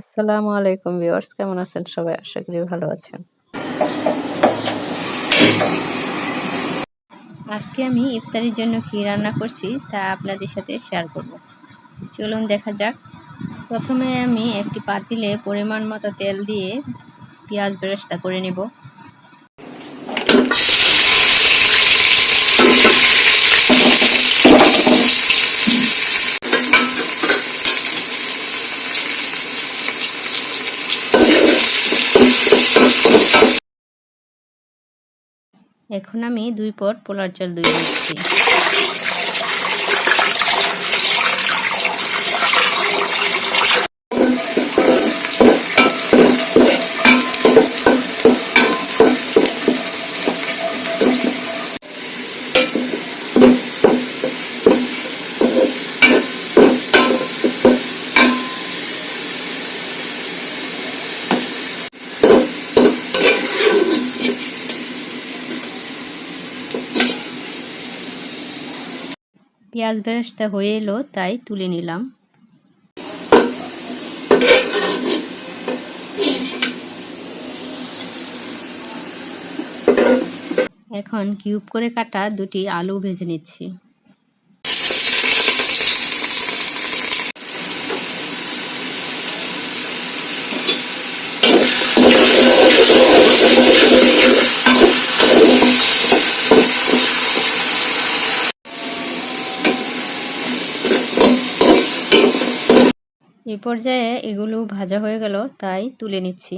আসসালামু আলাইকুম ভিউয়ার্স, কেমন আছেন সবাই? আশা করি ভালো আছেন। আজকে আমি ইফতারির জন্য কী রান্না করছি তা আপনাদের সাথে শেয়ার করব। চলুন দেখা যাক। প্রথমে আমি একটি পাতিলে পরিমাণ মতো তেল দিয়ে পেঁয়াজ বেরেস্তা করে নেব। এখন আমি দুই পট পোলার চাল দুই নিচ্ছি। পেঁয়াজ বেরেস্তা হয়ে এলো, তাই তুলে নিলাম। এখন কিউব করে কাটা দুটি আলু ভেজে নিচ্ছি। এই পর্যায়ে এগুলো ভাজা হয়ে গেল, তাই তুলে নিচ্ছি।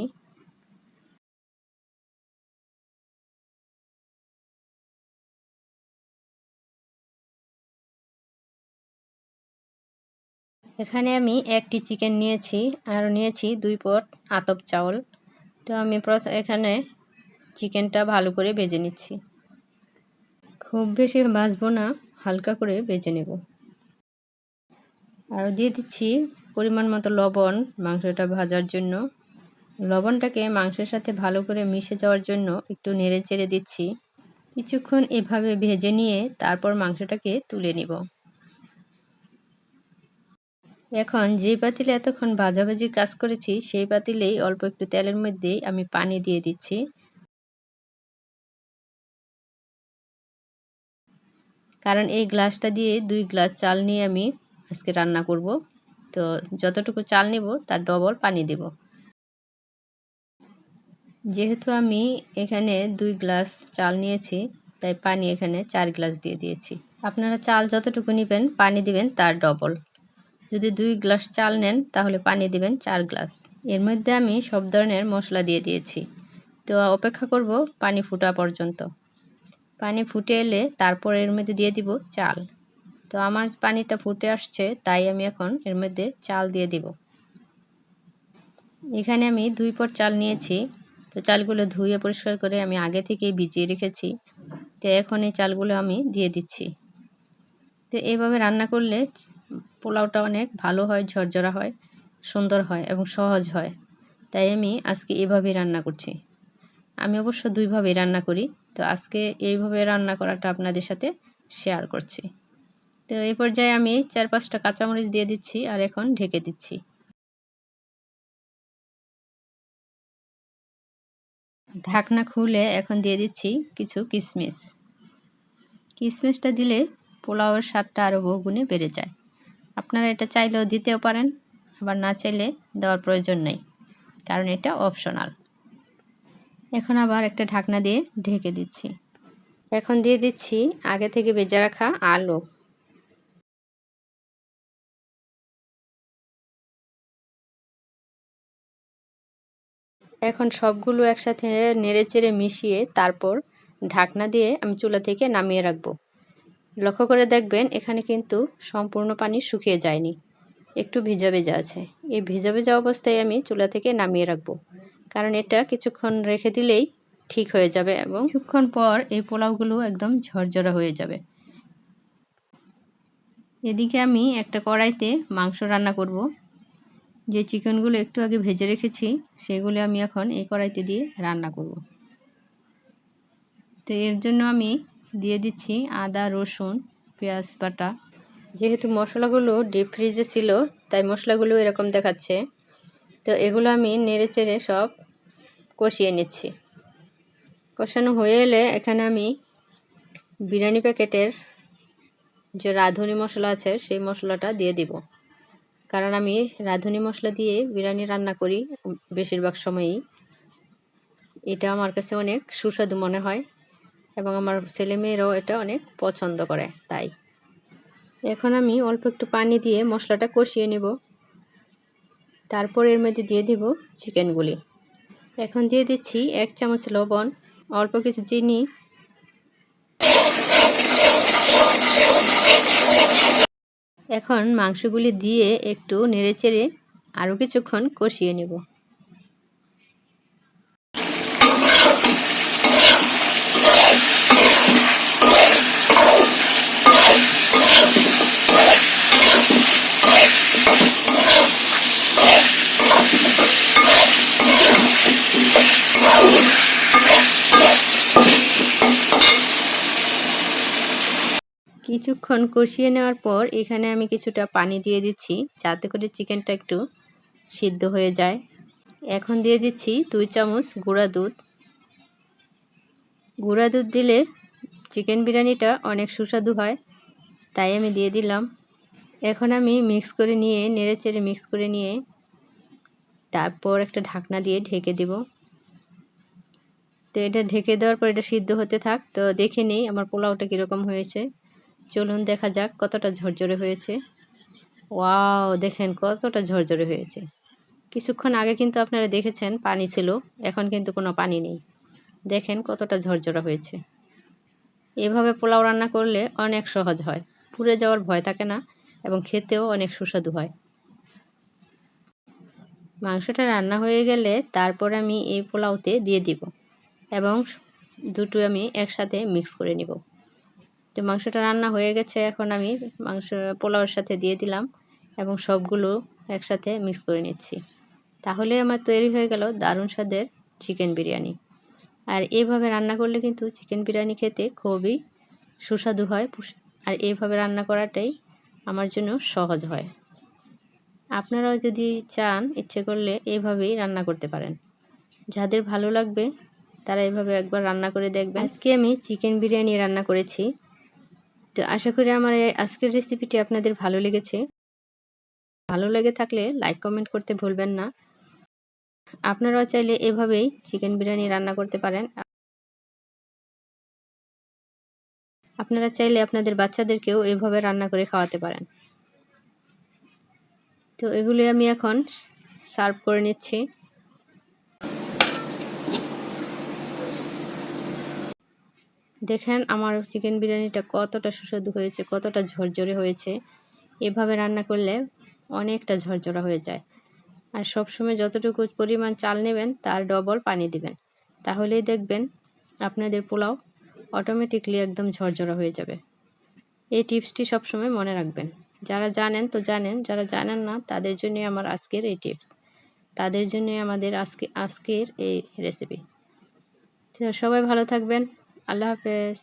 এখানে আমি একটি চিকেন নিয়েছি, আর নিয়েছি দুই পট আতপ চাউল। তো আমি প্রথম এখানে চিকেনটা ভালো করে ভেজে নিচ্ছি। খুব বেশি ভাজবো না, হালকা করে ভেজে নেব। আর দিয়ে দিচ্ছি পরিমাণ মতো লবণ মাংসটা ভাজার জন্য। লবণটাকে মাংসের সাথে ভালো করে মিশে যাওয়ার জন্য একটু নেড়ে চেড়ে দিচ্ছি। কিছুক্ষণ এভাবে ভেজে নিয়ে তারপর মাংসটাকে তুলে নিব। এখন যে পাতিলে এতক্ষণ ভাজাভাজি কাজ করেছি, সেই পাতিলেই অল্প একটু তেলের মধ্যেই আমি পানি দিয়ে দিচ্ছি। কারণ এই গ্লাসটা দিয়ে দুই গ্লাস চাল নিয়ে আমি আজকে রান্না করব। তো যতটুকু চাল নিব, তার ডবল পানি দেব। যেহেতু আমি এখানে দুই গ্লাস চাল নিয়েছি, তাই পানি এখানে চার গ্লাস দিয়ে দিয়েছি। আপনারা চাল যতটুকু নেবেন, পানি দিবেন, তার ডবল। যদি দুই গ্লাস চাল নেন, তাহলে পানি দিবেন চার গ্লাস। এর মধ্যে আমি সব ধরনের মশলা দিয়ে দিয়েছি। তো অপেক্ষা করব পানি ফুটা পর্যন্ত। পানি ফুটে এলে তারপর এর মধ্যে দিয়ে দিব চাল। তো আমার পানিটা ফুটে আসছে, তাই আমি এখন এর মধ্যে চাল দিয়ে দিব। এখানে আমি দুই পট চাল নিয়েছি, তো চালগুলো ধুয়ে পরিষ্কার করে আমি আগে থেকেই ভিজিয়ে রেখেছি। তো এখন এই চালগুলো আমি দিয়ে দিচ্ছি। তো এইভাবে রান্না করলে পোলাওটা অনেক ভালো হয়, ঝরঝরা হয়, সুন্দর হয় এবং সহজ হয়। তাই আমি আজকে এভাবেই রান্না করছি। আমি অবশ্য দুইভাবেই রান্না করি, তো আজকে এইভাবে রান্না করাটা আপনাদের সাথে শেয়ার করছি। তো এই পর্যায়ে আমি চার পাঁচটা কাঁচামরিচ দিয়ে দিচ্ছি আর এখন ঢেকে দিচ্ছি। ঢাকনা খুলে এখন দিয়ে দিচ্ছি কিছু কিশমিশ কিশমিশটা দিলে পোলাওয়ের স্বাদটা আরও বহুগুণে বেড়ে যায়। আপনারা এটা চাইলেও দিতেও পারেন, আবার না চাইলে দেওয়ার প্রয়োজন নেই, কারণ এটা অপশনাল। এখন আবার একটা ঢাকনা দিয়ে ঢেকে দিচ্ছি। এখন দিয়ে দিচ্ছি আগে থেকে বেজে রাখা আলু। এখন সবগুলো একসাথে নেড়ে চেড়ে মিশিয়ে তারপর ঢাকনা দিয়ে আমি চুলা থেকে নামিয়ে রাখব। লক্ষ্য করে দেখবেন এখানে কিন্তু সম্পূর্ণ পানি শুকিয়ে যায়নি। একটু ভিজা ভেজা আছে। এই ভিজা ভেজা অবস্থায় আমি চুলা থেকে নামিয়ে রাখব। কারণ এটা কিছুক্ষণ রেখে দিলেই ঠিক হয়ে যাবে এবং কিছুক্ষণ পর এই পোলাওগুলো একদম ঝরঝরা হয়ে যাবে। এদিকে আমি একটা কড়াইতে মাংস রান্না করব। যে চিকেনগুলো একটু আগে ভেজে রেখেছি, সেগুলো আমি এখন এই কড়াইতে দিয়ে রান্না করব। তো এর জন্য আমি দিয়ে দিচ্ছি আদা, রসুন, পেঁয়াজ বাটা। যেহেতু মশলাগুলো ডিপ ফ্রিজে ছিল, তাই মশলাগুলো এরকম দেখাচ্ছে। তো এগুলো আমি নেড়ে চেড়ে সব কষিয়ে নিচ্ছি। কষানো হয়ে এলে এখানে আমি বিরিয়ানি প্যাকেটের যে রাঁধুনি মশলা আছে, সেই মশলাটা দিয়ে দিব। কারণ আমি রাঁধুনি মশলা দিয়ে বিরিয়ানি রান্না করি বেশিরভাগ সময়ই। এটা আমার কাছে অনেক সুস্বাদু মনে হয় এবং আমার ছেলে মেয়েরাও এটা অনেক পছন্দ করে, তাই। এখন আমি অল্প একটু পানি দিয়ে মশলাটা কষিয়ে নেব। তারপর এর মধ্যে দিয়ে দিব চিকেনগুলি। এখন দিয়ে দিচ্ছি এক চামচ লবণ, অল্প কিছু চিনি এখন মাংসগুলি দিয়ে একটু নেড়েচেড়ে আরও কিছুক্ষণ কষিয়ে নেব। কিছুক্ষণ কষিয়ে নেওয়ার পর এখানে আমি কিছুটা পানি দিয়ে দিচ্ছি, যাতে করে চিকেনটা একটু সিদ্ধ হয়ে যায়। এখন দিয়ে দিচ্ছি দুই চামচ গুঁড়া দুধ। গুঁড়া দুধ দিলে চিকেন বিরিয়ানিটা অনেক সুস্বাদু হয়, তাই আমি দিয়ে দিলাম। এখন আমি মিক্স করে নিয়ে, নেড়ে চেড়ে মিক্স করে নিয়ে তারপর একটা ঢাকনা দিয়ে ঢেকে দেব। তো এটা ঢেকে দেওয়ার পর এটা সিদ্ধ হতে থাক। তো দেখে নেই আমার পোলাওটা কীরকম হয়েছে। চলুন দেখা যাক কতটা ঝরঝরে হয়েছে। ওয়াও, দেখেন কতটা ঝরঝরে হয়েছে। কিছুক্ষণ আগে কিন্তু আপনারা দেখেছেন পানি ছিল, এখন কিন্তু কোনো পানি নেই। দেখেন কতটা ঝরঝরা হয়েছে। এভাবে পোলাও রান্না করলে অনেক সহজ হয়। পুড়ে যাওয়ার ভয় থাকে না এবং খেতেও অনেক সুস্বাদু হয়। মাংসটা রান্না হয়ে গেলে তারপর আমি এই পোলাওতে দিয়ে দিব এবং দুটো আমি একসাথে মিক্স করে নিব। তো মাংসটা রান্না হয়ে গেছে, এখন আমি মাংস পোলাওয়ের সাথে দিয়ে দিলাম এবং সবগুলো একসাথে মিক্স করে নিচ্ছি। তাহলে আমার তৈরি হয়ে গেল দারুণ স্বাদের চিকেন বিরিয়ানি। আর এইভাবে রান্না করলে কিন্তু চিকেন বিরিয়ানি খেতে খুবই সুস্বাদু হয় আর এইভাবে রান্না করাটাই আমার জন্য সহজ হয়। আপনারাও যদি চান, ইচ্ছে করলে এইভাবেই রান্না করতে পারেন। যাদের ভালো লাগবে, তারা এভাবে একবার রান্না করে দেখবেন। আজকে আমি চিকেন বিরিয়ানি রান্না করেছি। তো আশা করি আমার আজকের রেসিপিটি আপনাদের ভালো লেগেছে। ভালো লেগে থাকলে লাইক কমেন্ট করতে ভুলবেন না। আপনারাও চাইলে এভাবেই চিকেন বিরিয়ানি রান্না করতে পারেন। আপনারা চাইলে আপনাদের বাচ্চাদেরকেও এভাবে রান্না করে খাওয়াতে পারেন। তো এগুলি আমি এখন সার্ভ করে নিচ্ছি। দেখেন আমার চিকেন বিরিয়ানিটা কতটা সুস্বাদু হয়েছে, কতটা ঝরঝরে হয়েছে। এভাবে রান্না করলে অনেকটা ঝরঝরা হয়ে যায়। আর সবসময় যতটুকু পরিমাণ চাল নেবেন, তার ডবল পানি দিবেন। তাহলেই দেখবেন আপনাদের পোলাও অটোমেটিকলি একদম ঝরঝরা হয়ে যাবে। এই টিপসটি সবসময় মনে রাখবেন। যারা জানেন তো জানেন, যারা জানেন না, তাদের জন্য আমার আজকের এই টিপস। তাদের জন্য আমাদের আজকে, আজকের এই রেসিপি সবাই ভালো থাকবেন। আল্লাহ হাফেজ